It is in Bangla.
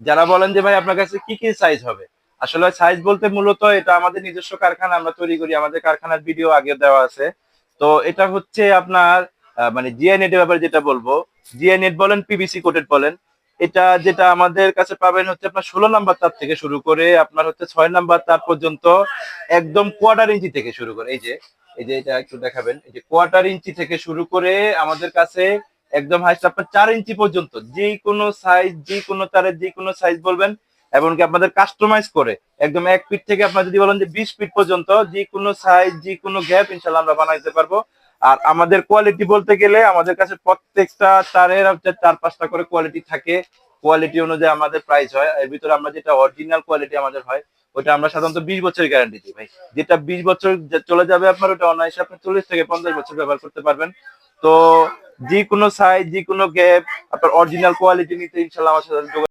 যারা বলেন যে, ভাই, আপনার কাছে কি কি সাইজ হবে? আসলে সাইজ বলতে মূলত এটা আমাদের নিজস্ব কারখানা, আমরা তৈরি করি। আমাদের কারখানার ভিডিও আগে দেওয়া আছে। তো এটা হচ্ছে আপনার মানে জিআই নেটের ব্যাপারে যেটা বলব জিআই নেট বলেন পিভিসি কোটেড বলেন, এটা যেটা আমাদের কাছে পাবেন হচ্ছে আপনার ষোলো নাম্বার তার থেকে শুরু করে আপনার হচ্ছে ছয় নাম্বার তার পর্যন্ত একদম কোয়ার্টার ইঞ্চি থেকে শুরু করে। এই যে এই যে এটা একটু দেখাবেন। এই যে কোয়ার্টার ইঞ্চি থেকে শুরু করে আমাদের কাছে একদম হাইস্ট আপনার চার ইঞ্চি পর্যন্ত, যে কোনো সাইজ যে কোনো তারের যে কোনো সাইজ বলবেন, এমনকি আপনাদের কাস্টমাইজ করে, একদম এক ফিট থেকে আপনার যদি বলেন যে বিশ ফিট পর্যন্ত, যে কোনো সাইজ যে কোনো গ্যাপ ইনশাল্লাহ আমরা বানাইতে পারব। আর আমাদের কোয়ালিটি বলতে গেলে আমাদের কাছে প্রত্যেকটা তারের চার পাঁচটা করে কোয়ালিটি থাকে। কোয়ালিটি অনুযায়ী আমাদের প্রাইস হয়। এর ভিতরে আমরা যেটা অরিজিনাল কোয়ালিটি আমাদের হয়, ওটা আমরা সাধারণত বিশ বছরের গ্যারান্টি দিই ভাই। যেটা বিশ বছর চলে যাবে আপনার, ওটা অনায়াসে আপনি চল্লিশ থেকে পঞ্চাশ বছর ব্যবহার করতে পারবেন। তো যে কোনো সাইজ যে কোনো গ্যাপ আপনার অরিজিনাল কোয়ালিটি নিতে ইনশাল্লাহ আমার সাথে